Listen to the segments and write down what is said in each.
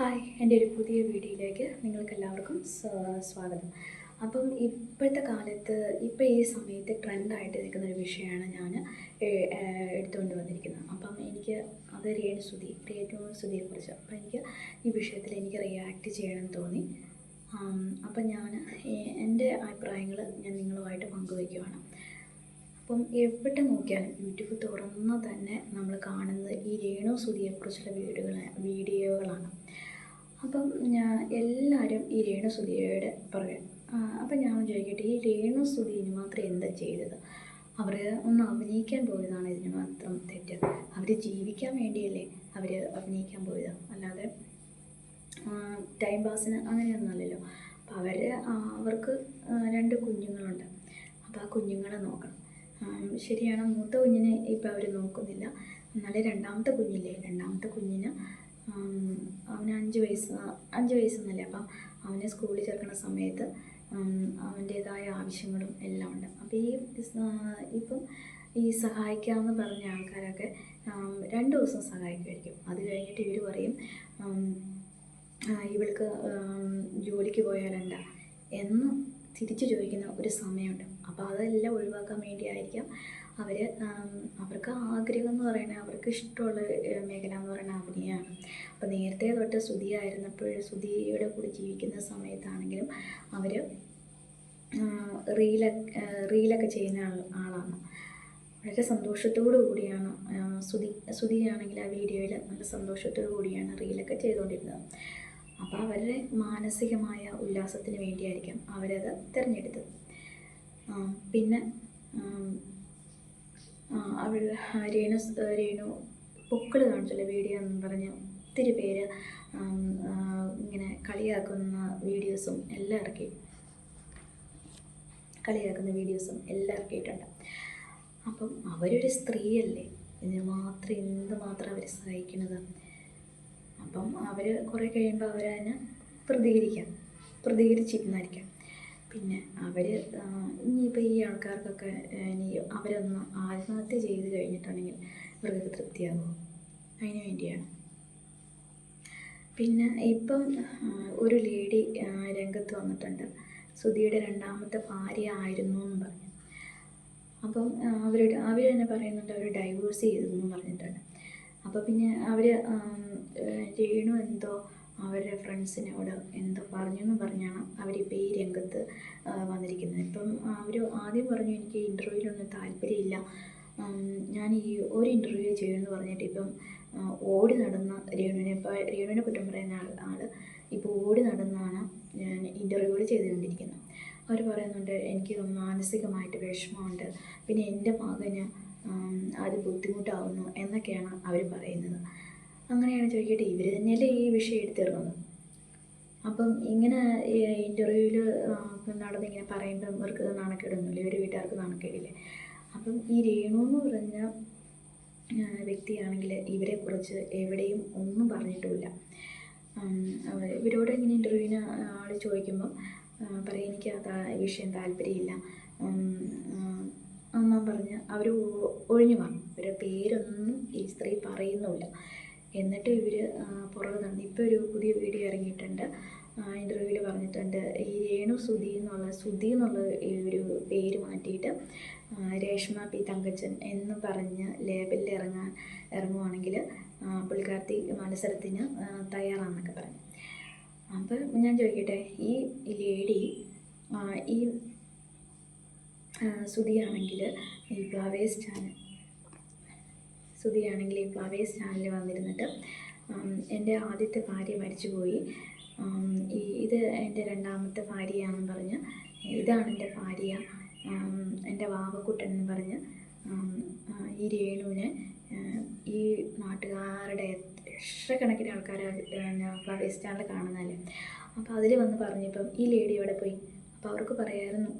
Hi എന്റെ ഒരു പുതിയ വീഡിയോയിലേക്ക് നിങ്ങൾക്ക് എല്ലാവർക്കും സ്വാഗതം. അപ്പം ഇപ്പോഴത്തെ കാലത്ത് ഇപ്പോൾ ഈ സമയത്ത് ട്രെൻഡായിട്ട് നിൽക്കുന്ന ഒരു വിഷയമാണ് ഞാൻ എടുത്തുകൊണ്ട് വന്നിരിക്കുന്നത്. അപ്പം എനിക്ക് അത് രേണുസുതി രേണുസുതിയെക്കുറിച്ച് അപ്പം എനിക്ക് ഈ വിഷയത്തിൽ എനിക്ക് റിയാക്ട് ചെയ്യണമെന്ന് തോന്നി. അപ്പം ഞാൻ എന്റെ അഭിപ്രായങ്ങൾ ഞാൻ നിങ്ങളുമായിട്ട് പങ്കുവയ്ക്കുവാണ്. അപ്പം എവിടെ നോക്കിയാലും യൂട്യൂബ് തുറന്ന് തന്നെ നമ്മൾ കാണുന്നത് ഈ രേണു സുധിയെക്കുറിച്ചുള്ള വീഡിയോകൾ വീഡിയോകളാണ്. അപ്പം ഞാൻ എല്ലാവരും ഈ രേണു സുധിയുടെ പുറകെ അപ്പം ഞാൻ ചോദിക്കട്ടെ ഈ രേണു സുധി മാത്രം എന്താ ചെയ്തത്? അവർ ഒന്ന് അഭിനയിക്കാൻ പോയതാണ് ഇതിന് മാത്രം തെറ്റ്. അവർ ജീവിക്കാൻ വേണ്ടിയല്ലേ അവർ അഭിനയിക്കാൻ പോയത്. അല്ലാതെ ടൈം പാസിന് അങ്ങനെയൊന്നുമല്ലല്ലോ അപ്പോൾ അവർ അവർക്ക് രണ്ട് കുഞ്ഞുങ്ങളുണ്ട്. അപ്പോൾ ആ കുഞ്ഞുങ്ങളെ നോക്കണം. ശരിയാണ് മൂത്ത കുഞ്ഞിനെ ഇപ്പോൾ അവർ നോക്കുന്നില്ല. എന്നാലും രണ്ടാമത്തെ കുഞ്ഞില്ലേ? രണ്ടാമത്തെ കുഞ്ഞിന് അവന് അഞ്ച് വയസ്സ് അഞ്ച് വയസ്സൊന്നുമില്ല അപ്പം അവനെ സ്കൂളിൽ ചേർക്കുന്ന സമയത്ത് അവന്റേതായ ആവശ്യങ്ങളും എല്ലാം ഉണ്ട്. അപ്പോൾ ഈ ഇപ്പം ഈ സഹായിക്കാമെന്ന് പറഞ്ഞ ആൾക്കാരൊക്കെ രണ്ട് ദിവസം സഹായിക്കുമായിരിക്കും. അത് കഴിഞ്ഞിട്ട് ഇവർ പറയും ഇവൾക്ക് ജോലിക്ക് പോയാലെന്താ എന്ന് തിരിച്ചു ചോദിക്കുന്ന ഒരു സമയമുണ്ട്. അപ്പോൾ അതെല്ലാം ഒഴിവാക്കാൻ വേണ്ടിയായിരിക്കാം. അവർ അവർക്ക് ആഗ്രഹം എന്ന് പറയുന്നത് അവർക്ക് ഇഷ്ടമുള്ള മേഖല എന്ന് പറയുന്നത് അഭിനയമാണ് അപ്പോൾ നേരത്തെ തൊട്ട് ശ്രുതിയായിരുന്നപ്പോൾ ശ്രുതിയുടെ കൂടെ ജീവിക്കുന്ന സമയത്താണെങ്കിലും അവർ റീലൊക്കെ റീലൊക്കെ ചെയ്യുന്ന ആളാണ്. വളരെ സന്തോഷത്തോടു കൂടിയാണ് ശ്രുതി ശ്രുതിയാണെങ്കിൽ ആ വീഡിയോയിൽ നല്ല സന്തോഷത്തോടു കൂടിയാണ് റീലൊക്കെ ചെയ്തുകൊണ്ടിരുന്നത് അപ്പോൾ അവരുടെ മാനസികമായ ഉല്ലാസത്തിന് വേണ്ടിയായിരിക്കും അവരത് തിരഞ്ഞെടുത്തത്. പിന്നെ അവൾ രേണു രേണു പൊക്കിൾ കാണിച്ചല്ലോ വീഡിയോ എന്ന് പറഞ്ഞ് ഒത്തിരി പേര് ഇങ്ങനെ കളിയാക്കുന്ന വീഡിയോസും എല്ലാം ഇറക്കി. കളിയാക്കുന്ന വീഡിയോസും എല്ലാം ഇറക്കിയിട്ടുണ്ട്. അപ്പം അവരൊരു സ്ത്രീയല്ലേ? ഇതിന് മാത്രം എന്തുമാത്രം അവർ സഹായിക്കുന്നത് അപ്പം അവർ കുറേ കഴിയുമ്പോൾ അവരതിന് പ്രതികരിക്കാം. പ്രതികരിച്ചിരുന്നായിരിക്കാം. പിന്നെ അവർ ഇനിയിപ്പോൾ ഈ ആൾക്കാർക്കൊക്കെ ഇനി അവരൊന്ന് ആത്മഹത്യ ചെയ്ത് കഴിഞ്ഞിട്ടുണ്ടെങ്കിൽ ഇവർക്ക് തൃപ്തിയാകുമോ അതിന് വേണ്ടിയാണ്. പിന്നെ ഇപ്പം ഒരു ലേഡി രംഗത്ത് വന്നിട്ടുണ്ട്. സുധിയുടെ രണ്ടാമത്തെ ഭാര്യ ആയിരുന്നു എന്ന് പറഞ്ഞു. അപ്പം അവർ അവർ തന്നെ പറയുന്നുണ്ട് അവർ ഡൈവേഴ്സ് ചെയ്തു എന്ന് പറഞ്ഞിട്ടുണ്ട്. അപ്പോൾ പിന്നെ അവർ രേണു എന്തോ അവരുടെ ഫ്രണ്ട്സിനോട് എന്തോ പറഞ്ഞു എന്ന് പറഞ്ഞാണ് അവരിപ്പോൾ ഈ രംഗത്ത് വന്നിരിക്കുന്നത്. ഇപ്പം അവർ ആദ്യം പറഞ്ഞു എനിക്ക് ഇന്റർവ്യൂവിലൊന്നും താല്പര്യമില്ല. ഞാൻ ഈ ഒരു ഇന്റർവ്യൂ ചെയ്യുമെന്ന് പറഞ്ഞിട്ട് ഇപ്പം ഓടി നടന്ന രേണുവിനെ ഇപ്പോൾ രേണുവിനെ കുറ്റം പറയുന്ന ആൾ ആൾ ഇപ്പോൾ ഓടി നടന്നാണ് ഞാൻ ഇന്റർവ്യൂകൾ ചെയ്തുകൊണ്ടിരിക്കുന്നത്. അവർ പറയുന്നുണ്ട് എനിക്ക് മാനസികമായിട്ട് വിഷമമുണ്ട്. പിന്നെ എന്റെ മകന് അത് ബുദ്ധിമുട്ടാവുന്നു എന്നൊക്കെയാണ് അവർ പറയുന്നത്. അങ്ങനെയാണ് ചോദിക്കട്ടെ. ഇവർ തന്നെയല്ലേ ഈ വിഷയം എടുത്തിരുന്നത് അപ്പം ഇങ്ങനെ ഇന്റർവ്യൂവിൽ നടന്നിങ്ങനെ പറയുമ്പോൾ ഇവർക്ക് നാണക്കേടൊന്നുമില്ല? ഇവർ വീട്ടുകാർക്ക് നാണക്കേടില്ലേ? അപ്പം ഈ രേണു എന്ന് പറഞ്ഞ വ്യക്തിയാണെങ്കിൽ ഇവരെക്കുറിച്ച് എവിടെയും ഒന്നും പറഞ്ഞിട്ടുമില്ല. ഇവരോട് ഇങ്ങനെ ഇന്റർവ്യൂവിന് ആൾ ചോദിക്കുമ്പോൾ ആ, പറയും എനിക്ക് ആ വിഷയം താല്പര്യമില്ല. അമ്മ പറഞ്ഞ് അവർ ഒഴിഞ്ഞു മാറും ഇവരുടെ പേരൊന്നും ഈ സ്ത്രീ പറയുന്നുമില്ല. എന്നിട്ട് ഇവർ പുറകെ നടന്ന് ഇപ്പോൾ ഒരു പുതിയ വീഡിയോ ഇറങ്ങിയിട്ടുണ്ട്. ഇന്റർവ്യൂവിൽ പറഞ്ഞിട്ടുണ്ട് ഈ രേണു സുധി എന്നുള്ള സുധി എന്നുള്ള ഈ ഒരു പേര് മാറ്റിയിട്ട് രേഷ്മ പി തങ്കച്ചൻ എന്ന് പറഞ്ഞ് ലേബലിൽ ഇറങ്ങാൻ ഇറങ്ങുവാണെങ്കിൽ പുള്ളിക്കാർത്തി മത്സരത്തിന് തയ്യാറാണെന്നൊക്കെ പറഞ്ഞു. അപ്പോൾ ഞാൻ ചോദിക്കട്ടെ ഈ ലേഡി ഈ സുധിയാണെങ്കിൽ ഈ ഫ്ലവേഴ്സ് ചാനൽ സുധിയാണെങ്കിൽ ഈ ഫ്ലവേഴ്സ് ചാനലിൽ വന്നിരുന്നിട്ട് എന്റെ ആദ്യത്തെ ഭാര്യ മരിച്ചുപോയി. ഈ ഇത് എന്റെ രണ്ടാമത്തെ ഭാര്യയാണെന്ന് പറഞ്ഞ് ഇതാണ് എന്റെ ഭാര്യ എന്റെ വാവക്കുട്ടൻ എന്ന് പറഞ്ഞ് ഈ രേണുവിനെ ഈ നാട്ടുകാരുടെ ലക്ഷക്കണക്കിന് ആൾക്കാർ ഫ്ലവേഴ്സ് ചാനൽ കാണുന്നതല്ലേ? അപ്പോൾ അതിൽ വന്ന് പറഞ്ഞപ്പം ഈ ലേഡി അവിടെ പോയി? അപ്പോൾ അവർക്ക് പറയായിരുന്നു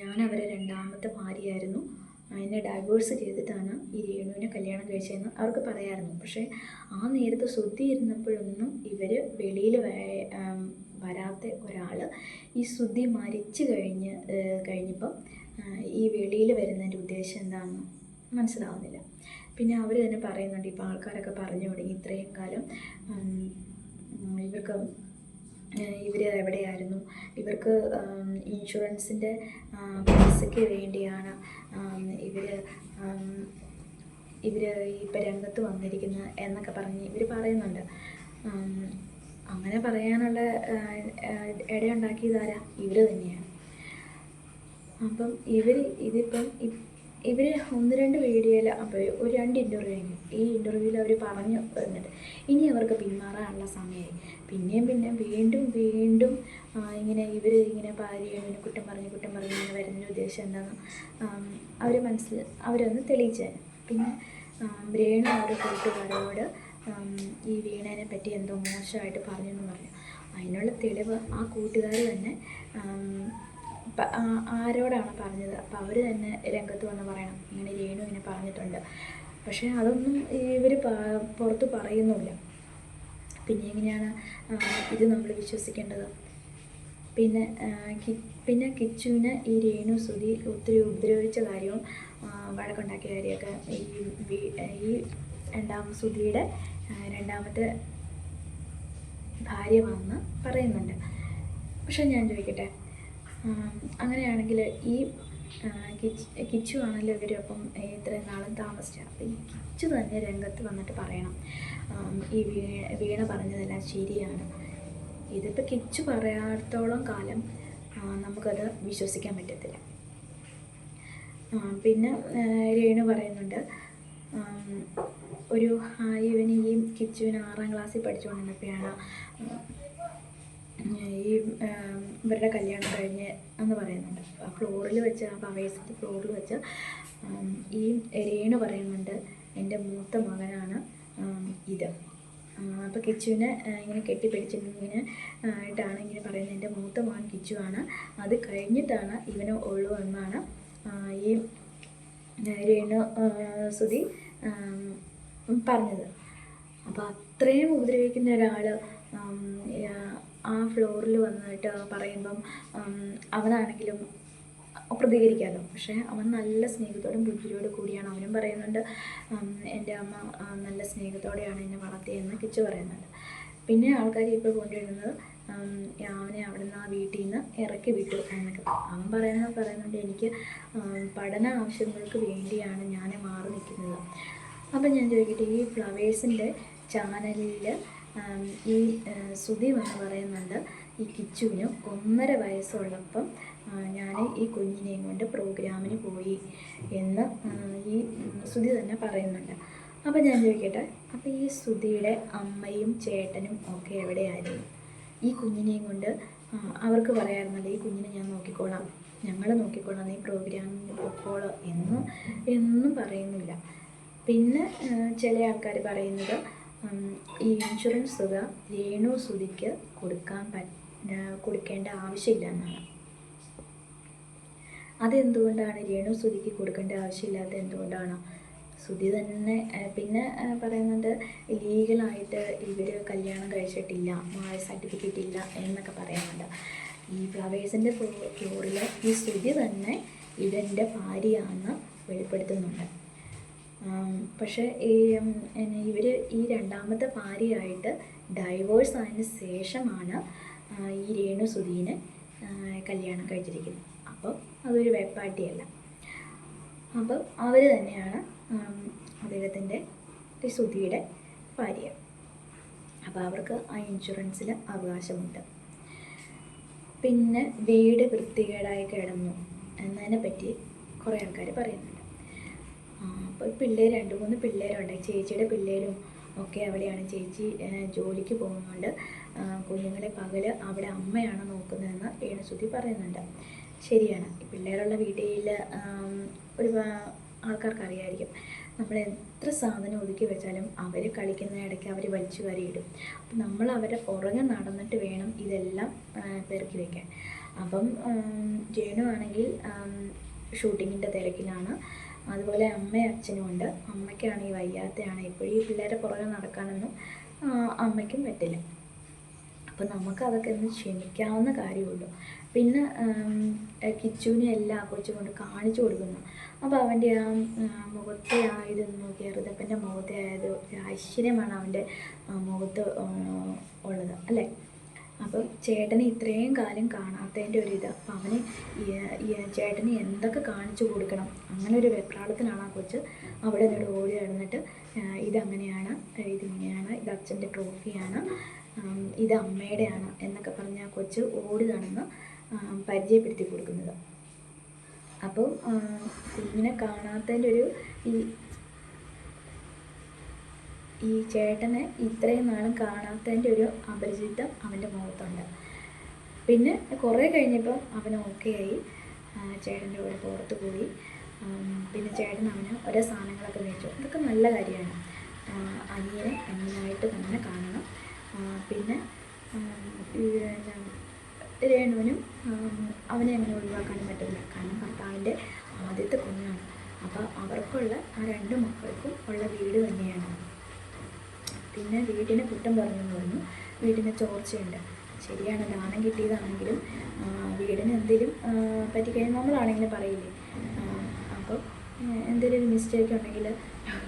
ഞാൻ അവരെ രണ്ടാമത്തെ ഭാര്യയായിരുന്നു. എന്നെ ഡൈവേഴ്സ് ചെയ്തിട്ടാണ് ഈ രേണുവിനെ കല്യാണം കഴിച്ചതെന്ന് അവർക്ക് പറയാമായിരുന്നു പക്ഷേ ആ നേരത്തെ ശ്രുതി ഇരുന്നപ്പോഴൊന്നും ഇവർ വെളിയിൽ വരാത്ത ഒരാൾ ഈ ശ്രുതി മരിച്ചു കഴിഞ്ഞ് കഴിഞ്ഞപ്പം ഈ വെളിയിൽ വരുന്നതിന്റെ ഉദ്ദേശം എന്താണെന്ന് മനസ്സിലാവുന്നില്ല. പിന്നെ അവർ തന്നെ പറയുന്നുണ്ട് ഇപ്പോൾ ആൾക്കാരൊക്കെ പറഞ്ഞു തുടങ്ങി ഇത്രയും കാലം. ഇവർക്ക് ഇവർ എവിടെയായിരുന്നു? ഇവർക്ക് ഇൻഷുറൻസിന്റെ പൈസയ്ക്ക് വേണ്ടിയാണ് ഇവർ ഇവർ ഇപ്പം രംഗത്ത് വന്നിരിക്കുന്നത് എന്നൊക്കെ പറഞ്ഞ് ഇവർ പറയുന്നുണ്ട്. അങ്ങനെ പറയാനുള്ള ഇടയുണ്ടാക്കിയതാരാ ഇവർ തന്നെയാണ്. അപ്പം ഇവർ ഇതിപ്പം ഇവർ ഒന്ന് രണ്ട് വീഡിയോയിൽ അപ്പോൾ ഒരു രണ്ട് ഇന്റർവ്യൂ കഴിഞ്ഞു ഈ ഇന്റർവ്യൂവിൽ അവർ പറഞ്ഞു എന്നിട്ട് ഇനി അവർക്ക് പിന്മാറാനുള്ള സമയമായി പിന്നെയും പിന്നെ വീണ്ടും വീണ്ടും ഇങ്ങനെ ഇവർ ഇങ്ങനെ ഭാര്യയെ കുറ്റം പറഞ്ഞ് കുറ്റം പറഞ്ഞ് ഇങ്ങനെ വരുന്നതിന്റെ ഉദ്ദേശം എന്താണെന്ന് അവർ മനസ്സിൽ അവരൊന്ന് തെളിയിച്ചു പിന്നെ രേണു അവരുടെ കൂട്ടുകാരോട് ഈ വീണേനെ പറ്റി എന്തോ മോശമായിട്ട് പറഞ്ഞെന്ന് പറഞ്ഞു. അതിനുള്ള തെളിവ് ആ കൂട്ടുകാർ തന്നെ ആരോടാണ് പറഞ്ഞത്? അപ്പോൾ അവർ തന്നെ രംഗത്ത് വന്ന് പറയണം. ഇങ്ങനെ രേണു ഇങ്ങനെ പറഞ്ഞിട്ടുണ്ട്. പക്ഷേ അതൊന്നും ഇവർ പുറത്ത് പറയുന്നില്ല പിന്നെ എങ്ങനെയാണ് ഇത് നമ്മൾ വിശ്വസിക്കേണ്ടത്? പിന്നെ പിന്നെ കിച്ചുവിന് ഈ രേണു സുധി ഒത്തിരി ഉപദ്രവിച്ച കാര്യവും വഴക്കുണ്ടാക്കിയ കാര്യമൊക്കെ ഈ ഈ രണ്ടാം സുധിയുടെ രണ്ടാമത്തെ ഭാര്യ വന്ന് പറയുന്നുണ്ട്. പക്ഷെ ഞാൻ ചോദിക്കട്ടെ? അങ്ങനെയാണെങ്കിൽ ഈ കിച്ച് ആണല്ലോ ഇവരൊപ്പം ഇത്രയും നാളും താമസിച്ചത് അപ്പം ഈ കിച്ചു തന്നെ രംഗത്ത് വന്നിട്ട് പറയണം. ഈ വീണ വീണ പറഞ്ഞതെല്ലാം ശരിയാണ്. ഇതിപ്പോൾ കിച്ചു പറയാത്തോളം കാലം നമുക്കത് വിശ്വസിക്കാൻ പറ്റത്തില്ല. പിന്നെ രേണു പറയുന്നുണ്ട് ഒരു ഇവന് ഈ കിച്ചുവിന് ആറാം ക്ലാസ്സിൽ പഠിച്ചുകൊണ്ടിരുന്നപ്പോഴാണ് ഈ ഇവരുടെ കല്യാണം കഴിഞ്ഞ് എന്ന് പറയുന്നുണ്ട്. ആ ഫ്ലോറിൽ വെച്ച് ആ പവേഴ്സിന്റെ ഫ്ലോറിൽ വെച്ച് ഈ രേണു പറയുന്നുണ്ട് എന്റെ മൂത്ത മകനാണ് ഇത്. അപ്പോൾ കിച്ചുവിനെ ഇങ്ങനെ കെട്ടിപ്പിടിച്ചിട്ടിങ്ങനെ ആയിട്ടാണ് ഇങ്ങനെ പറയുന്നത്. എന്റെ മൂത്ത മകൻ കിച്ചു ആണ്. അത് കഴിഞ്ഞിട്ടാണ് ഇവന് ഉള്ളൂ എന്നാണ് ഈ രേണു സുതി പറഞ്ഞത്. അപ്പോൾ അത്രയും ഉപദ്രവിക്കുന്ന ഒരാൾ ആ ഫ്ലോറിൽ വന്നിട്ട് പറയുമ്പം അവനാണെങ്കിലും പ്രതികരിക്കാമല്ലോ പക്ഷേ അവൻ നല്ല സ്നേഹത്തോടും ബുദ്ധിയോട് കൂടിയാണ്. അവനും പറയുന്നുണ്ട് എന്റെ അമ്മ നല്ല സ്നേഹത്തോടെയാണ് എന്നെ വളർത്തിയെന്ന് കിച്ചു പറയുന്നുണ്ട്. പിന്നെ ആൾക്കാർ ഇപ്പോൾ കൊണ്ടുവരുന്നത് അവനെ അവിടെ നിന്ന് ആ വീട്ടിൽ നിന്ന് ഇറക്കി വിട്ടു എന്നൊക്കെ അവൻ പറയുന്നത് പറയുന്നുണ്ട് എനിക്ക് പഠന ആവശ്യങ്ങൾക്ക് വേണ്ടിയാണ് ഞാൻ മാറി നിൽക്കുന്നത്. അപ്പം ഞാൻ ചോദിക്കട്ടെ ഈ ഫ്ലവേഴ്സിന്റെ ചാനലിൽ ഈ ആ, എന്ന് പറയുന്നുണ്ട് ഈ കിച്ചുവിന് ഒന്നര വയസ്സുള്ളപ്പം ഞാൻ ഈ കുഞ്ഞിനെയും കൊണ്ട് പ്രോഗ്രാമിന് പോയി എന്ന് ഈ സുധി തന്നെ പറയുന്നുണ്ട്. അപ്പം ഞാൻ ചോദിക്കട്ടെ അപ്പം ഈ സുധിയുടെ അമ്മയും ചേട്ടനും ഒക്കെ എവിടെയായിരുന്നു? ഈ കുഞ്ഞിനെയും കൊണ്ട് അവർക്ക് പറയാറുണ്ട് ഈ കുഞ്ഞിനെ ഞാൻ നോക്കിക്കോളാം ഞങ്ങൾ നോക്കിക്കോളാം ഈ പ്രോഗ്രാമിന് പൊക്കോളോ എന്ന് എന്നും പറയുന്നില്ല. പിന്നെ ചില ആൾക്കാർ പറയുന്നത് ഈ ഇൻഷുറൻസ് തുക രേണു സുധിക്ക് കൊടുക്കാൻ കൊടുക്കേണ്ട ആവശ്യമില്ല എന്നാണ്. അതെന്തുകൊണ്ടാണ് രേണു സുധിക്ക് കൊടുക്കേണ്ട ആവശ്യമില്ലാത്ത എന്തുകൊണ്ടാണ്? സുധി തന്നെ പിന്നെ പറയുന്നത് ലീഗലായിട്ട് ഇവർ കല്യാണം കഴിച്ചിട്ടില്ല മായ സർട്ടിഫിക്കറ്റ് ഇല്ല എന്നൊക്കെ പറയുന്നുണ്ട്. ഈ ഫ്ലവേഴ്സിന്റെ ഫ്ലോറിൽ ഈ സുധി തന്നെ ഇവന്റെ ഭാര്യയാണെന്ന് വെളിപ്പെടുത്തുന്നുണ്ട്. പക്ഷേ ഈ ഇവർ ഈ രണ്ടാമത്തെ ഭാര്യയായിട്ട് ഡൈവോഴ്സ് ആയതിന് ശേഷമാണ് ഈ രേണു സുധീനെ കല്യാണം കഴിച്ചിരിക്കുന്നത്. അപ്പോൾ അതൊരു വെപ്പാട്ടിയല്ല അപ്പം അവർ തന്നെയാണ് അദ്ദേഹത്തിന്റെ ഈ സുധിയുടെ ഭാര്യ. അപ്പോൾ അവർക്ക് ആ ഇൻഷുറൻസിൽ അവകാശമുണ്ട്. പിന്നെ വീട് വൃത്തികേടായി കിടന്നു എന്നതിനെ പറ്റി കുറേ ആൾക്കാർ പറയുന്നുണ്ട്. അപ്പോൾ പിള്ളേർ രണ്ട് മൂന്ന് പിള്ളേരുണ്ട്. ചേച്ചിയുടെ പിള്ളേരും ഒക്കെ അവിടെയാണ്. ചേച്ചി ജോലിക്ക് പോകുന്നുണ്ട്. കുഞ്ഞുങ്ങളെ പകൽ അവിടെ അമ്മയാണ് നോക്കുന്നതെന്ന് ഏണശ്രുതി പറയുന്നുണ്ട്. ശരിയാണ്. പിള്ളേരുള്ള വീട്ടിൽ ഒരു ആൾക്കാർക്ക് അറിയായിരിക്കും നമ്മൾ എത്ര സാധനം ഒതുക്കി വെച്ചാലും അവർ കളിക്കുന്ന ഇടയ്ക്ക് അവർ വലിച്ചു വാരിയിടും അപ്പം നമ്മൾ അവരെ പുറകെ നടന്നിട്ട് വേണം ഇതെല്ലാം പെറുക്കി വയ്ക്കാൻ അപ്പം ജേനു ആണെങ്കിൽ ഷൂട്ടിങ്ങിന്റെ തിരക്കിലാണ്. അതുപോലെ അമ്മയും അച്ഛനും ഉണ്ട്. അമ്മയ്ക്കാണ് ഈ വയ്യാത്തയാണ്. ഇപ്പോഴും ഈ പിള്ളേരെ പുറകെ നടക്കാനൊന്നും അമ്മയ്ക്കും പറ്റില്ല. അപ്പം നമുക്ക് അതൊക്കെ ഒന്ന് ക്ഷമിക്കാവുന്ന കാര്യമുള്ളൂ. പിന്നെ കിച്ചുവിനെ എല്ലാം കൊച്ചു കൊണ്ട് കാണിച്ചു കൊടുക്കുന്നു. അപ്പോൾ അവന്റെ ആ മുഖത്തെ ആ ഇത് നോക്കി ഋതപ്പന്റെ മുഖത്തെ ആയത് ഐശ്വര്യമാണ് അവന്റെ മുഖത്ത് ഉള്ളത്. അല്ലേ? അപ്പം ചേട്ടന് ഇത്രയും കാലം കാണാത്തതിന്റെ ഒരു ഇത്. അപ്പം അവന് ചേട്ടന് എന്തൊക്കെ കാണിച്ചു കൊടുക്കണം? അങ്ങനെ ഒരു വെപ്രാളത്തിലാണ് ആ കൊച്ച്. അവിടെ നിന്നോട് ഓടി നടന്നിട്ട് ഇതങ്ങനെയാണ് ഇതിങ്ങനെയാണ് ഇത് അച്ഛന്റെ ട്രോഫിയാണ് ഇത് അമ്മയുടെയാണ് എന്നൊക്കെ പറഞ്ഞ് ആ കൊച്ച് ഓടി നടന്ന് പരിചയപ്പെടുത്തി കൊടുക്കുന്നത്. അപ്പോൾ കുഞ്ഞിനെ കാണാത്തതിന്റെ ഒരു ഈ ഈ ചേട്ടനെ ഇത്രയും നാളും കാണാത്തതിന്റെ ഒരു അപരിചിതം അവന്റെ മുഖത്തുണ്ട്. പിന്നെ കുറേ കഴിഞ്ഞപ്പം അവൻ ഓക്കെ ആയി. ചേട്ടന്റെ കൂടെ പുറത്ത് പോയി. പിന്നെ ചേട്ടൻ അവന് ഓരോ സാധനങ്ങളൊക്കെ മേടിച്ചു. അതൊക്കെ നല്ല കാര്യമാണ്. അനിയനെ അനിയനായിട്ട് തന്നെ കാണണം. പിന്നെ രേണുവിനും അവനെ അങ്ങനെ ഒഴിവാക്കാനും പറ്റില്ല. കാരണം ഭർത്താവിന്റെ ആദ്യത്തെ കുഞ്ഞാണ്. അപ്പോൾ അവർക്കുള്ള ആ രണ്ട് മക്കൾക്കും ഉള്ള വീട് തന്നെയാണ്. പിന്നെ വീടിന് കുറ്റം പറഞ്ഞു പറഞ്ഞു. വീടിന് ചോർച്ചയുണ്ട്. ശരിയാണ് ദാനം കിട്ടിയതാണെങ്കിലും വീടിന് എന്തെങ്കിലും പറ്റിക്കഴിഞ്ഞാൽ നമ്മളാണെങ്കിലും പറയില്ലേ? അപ്പോൾ എന്തെങ്കിലും ഒരു മിസ്റ്റേക്ക് ഉണ്ടെങ്കിൽ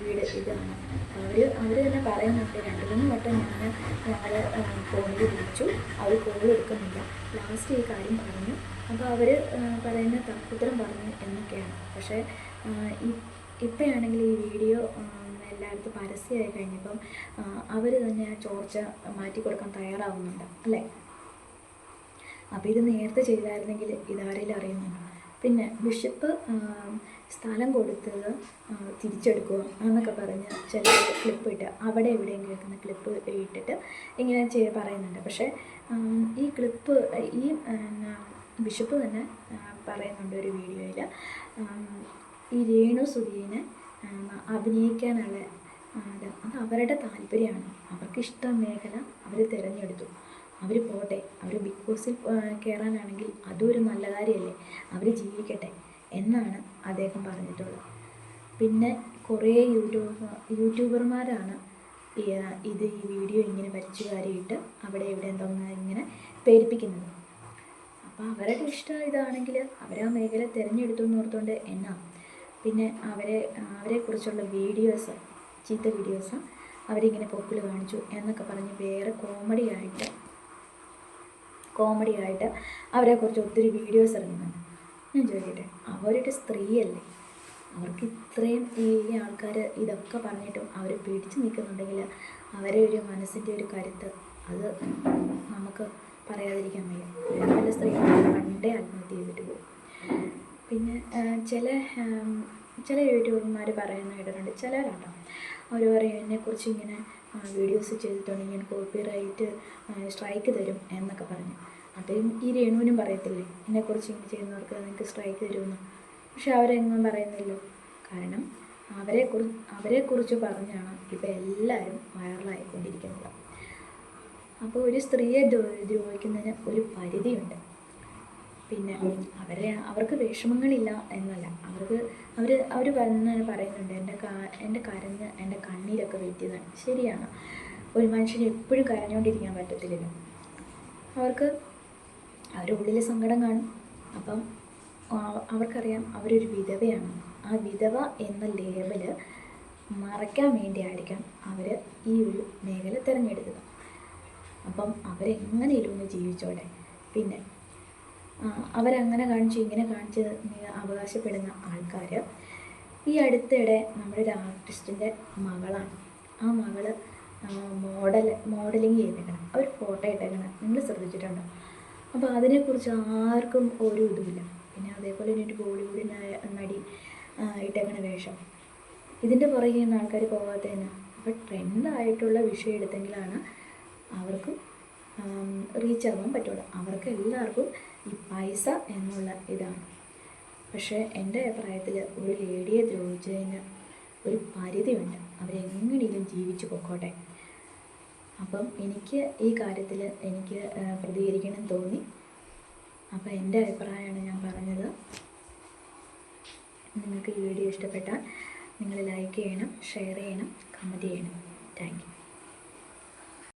വീട് ഇതാണ്. അവർ അവർ തന്നെ പറയുന്നുണ്ട് രണ്ട് മൂന്ന് വട്ടം ഞാൻ ഞങ്ങൾ ഫോണിൽ വിളിച്ചു. അവർ കോൾ എടുക്കുന്നില്ല. ലാസ്റ്റ് ഈ കാര്യം പറഞ്ഞു. അപ്പോൾ അവർ പറയുന്ന തപ്പുത്രം പറഞ്ഞു എന്നൊക്കെയാണ്. പക്ഷേ ഇപ്പോഴാണെങ്കിൽ ഈ വീഡിയോ എല്ലായിടത്തും പരസ്യമായി കഴിഞ്ഞപ്പം അവർ തന്നെ ആ ചോർച്ച മാറ്റി കൊടുക്കാൻ തയ്യാറാവുന്നുണ്ട് അല്ലേ? അപ്പോൾ ഇത് നേരത്തെ ചെയ്തായിരുന്നെങ്കിൽ ഇതാരെങ്കിലും അറിയുന്നുണ്ട്? പിന്നെ ബിഷപ്പ് സ്ഥലം കൊടുത്തത് തിരിച്ചെടുക്കുക എന്നൊക്കെ പറഞ്ഞ് ചില ക്ലിപ്പ് ഇട്ട് അവിടെ എവിടെയും കേൾക്കുന്ന ക്ലിപ്പ് ഇട്ടിട്ട് ഇങ്ങനെ ചെയ്ത് പറയുന്നുണ്ട്. പക്ഷേ ഈ ക്ലിപ്പ് ഈ ബിഷപ്പ് തന്നെ പറയുന്നുണ്ട് ഒരു വീഡിയോയിൽ ഈ രേണു സുധീനെ ഇത് അത് അവരുടെ താല്പര്യമാണ്. ഇഷ്ടം മേഖല അവർ തിരഞ്ഞെടുത്തു. അവർ പോട്ടെ. അവർ ബിഗ് ബോസിൽ കയറാനാണെങ്കിൽ അതും ഒരു നല്ല കാര്യമല്ലേ അവർ ജീവിക്കട്ടെ എന്നാണ് അദ്ദേഹം പറഞ്ഞിട്ടുള്ളത്. പിന്നെ കുറേ യൂട്യൂബ് യൂട്യൂബർമാരാണ് ഇത് ഈ വീഡിയോ ഇങ്ങനെ വരച്ചു വാരിയിട്ട് അവിടെ ഇവിടെ എന്തോന്ന് ഇങ്ങനെ പേരിപ്പിക്കുന്നത് അപ്പോൾ അവരുടെ ഇഷ്ടം ഇതാണെങ്കിൽ അവർ ആ മേഖല തിരഞ്ഞെടുത്തു എന്ന് ഓർത്തുകൊണ്ട് എന്നാ? പിന്നെ അവരെ അവരെക്കുറിച്ചുള്ള വീഡിയോസ് ചീത്ത വീഡിയോസ് അവരിങ്ങനെ പൊക്കിൽ കാണിച്ചു എന്നൊക്കെ പറഞ്ഞ് വേറെ കോമഡി ആയിട്ട് കോമഡി ആയിട്ട് അവരെക്കുറിച്ച് ഒത്തിരി വീഡിയോസ് ഇറങ്ങുന്നുണ്ട്. ഞാൻ ചോദിക്കട്ടെ അവരൊരു സ്ത്രീയല്ലേ? അവർക്ക് ഇത്രയും ഈ ആൾക്കാർ ഇതൊക്കെ പറഞ്ഞിട്ടും അവർ പിടിച്ചു നിൽക്കുന്നുണ്ടെങ്കിൽ അവരെ ഒരു മനസ്സിന്റെ ഒരു കരുത്ത് അത് നമുക്ക് പറയാതിരിക്കാൻ വയ്യ. വേറെ വല്ല സ്ത്രീകളും പണ്ടേ ആത്മഹത്യ ചെയ്തിട്ട് പോകും. പിന്നെ ചില ചില യൂട്യൂബർമാർ പറയുന്ന കേട്ടിട്ടുണ്ട്. ചിലരാട്ടോ അവർ പറയും എന്നെക്കുറിച്ച് ഇങ്ങനെ വീഡിയോസ് ചെയ്തിട്ടുണ്ടെങ്കിൽ കോപ്പി റൈറ്റ് സ്ട്രൈക്ക് തരും എന്നൊക്കെ പറഞ്ഞു. അദ്ദേഹം ഈ രേണുവിനും പറയത്തില്ലേ? എന്നെക്കുറിച്ച് ഇങ്ങനെ ചെയ്യുന്നവർക്ക് നിങ്ങൾക്ക് സ്ട്രൈക്ക് തരുമെന്ന്. പക്ഷെ അവരെങ്ങും പറയുന്നില്ലോ. കാരണം അവരെ അവരെക്കുറിച്ച് അവരെക്കുറിച്ച് പറഞ്ഞാണ് ഇപ്പം എല്ലാവരും വൈറലായിക്കൊണ്ടിരിക്കുന്നത്. അപ്പോൾ ഒരു സ്ത്രീയെ ദ്രോ- ദ്രോഹിക്കുന്നതിന് ഒരു പരിധിയുണ്ട്. പിന്നെ അവരെ അവർക്ക് വിഷമങ്ങളില്ല എന്നല്ല. അവർക്ക് അവർ അവർ വന്ന് പറയുന്നുണ്ട് എന്റെ കാ എന്റെ കരഞ്ഞ് എന്റെ കണ്ണീരൊക്കെ വെറ്റിയതാണ് ശരിയാണ്. ഒരു മനുഷ്യന് എപ്പോഴും കരഞ്ഞുകൊണ്ടിരിക്കാൻ പറ്റത്തില്ലല്ലോ. അവർക്ക് അവരുടെ ഉള്ളിൽ സങ്കടം കാണും. അപ്പം അവർക്കറിയാം അവരൊരു വിധവയാണ്. ആ വിധവ എന്ന ലേബൽ മറയ്ക്കാൻ വേണ്ടിയായിരിക്കാം അവർ ഈ ഒരു മേഖല തിരഞ്ഞെടുത്തത്. അപ്പം അവരെങ്ങനെയും ഒന്ന് ജീവിച്ചോടെ പിന്നെ അവരങ്ങനെ കാണിച്ചു ഇങ്ങനെ കാണിച്ച് അവകാശപ്പെടുന്ന ആൾക്കാർ ഈ അടുത്തിടെ നമ്മുടെ ഒരു ആർട്ടിസ്റ്റിന്റെ മകളാണ്. ആ മകൾ മോഡൽ മോഡലിങ് ചെയ്തേക്കണം. അവർ ഫോട്ടോ ഇട്ടേക്കണം. നിങ്ങൾ ശ്രദ്ധിച്ചിട്ടുണ്ടോ? അപ്പോൾ അതിനെക്കുറിച്ച് ആർക്കും ഒരു ഇതുമില്ല. പിന്നെ അതേപോലെ തന്നെ ഒരു ബോളിവുഡ് നടി ഇട്ടേക്കണ വേഷം. ഇതിന്റെ പുറകെ നിന്ന് ആൾക്കാർ പോകാത്തതിന് അപ്പോൾ ട്രെൻഡായിട്ടുള്ള വിഷയം എടുത്തെങ്കിലാണ് അവർക്ക് റീച്ച് ആകാൻ പറ്റുള്ളൂ അവർക്ക് എല്ലാവർക്കും ഈ പൈസ എന്നുള്ള ഇതാണ്. പക്ഷേ എന്റെ അഭിപ്രായത്തിൽ ഒരു ലേഡിയെ ദ്രോഹിച്ചതിന് ഒരു പരിധിയുണ്ട്. അവരെങ്ങനെയും ജീവിച്ച് പൊക്കോട്ടെ. അപ്പം എനിക്ക് ഈ കാര്യത്തിൽ എനിക്ക് പ്രതികരിക്കണം തോന്നി. അപ്പോൾ എന്റെ അഭിപ്രായമാണ് ഞാൻ പറഞ്ഞത്. നിങ്ങൾക്ക് ഈ വീഡിയോ ഇഷ്ടപ്പെട്ടാൽ നിങ്ങൾ ലൈക്ക് ചെയ്യണം ഷെയർ ചെയ്യണം കമന്റ് ചെയ്യണം. താങ്ക്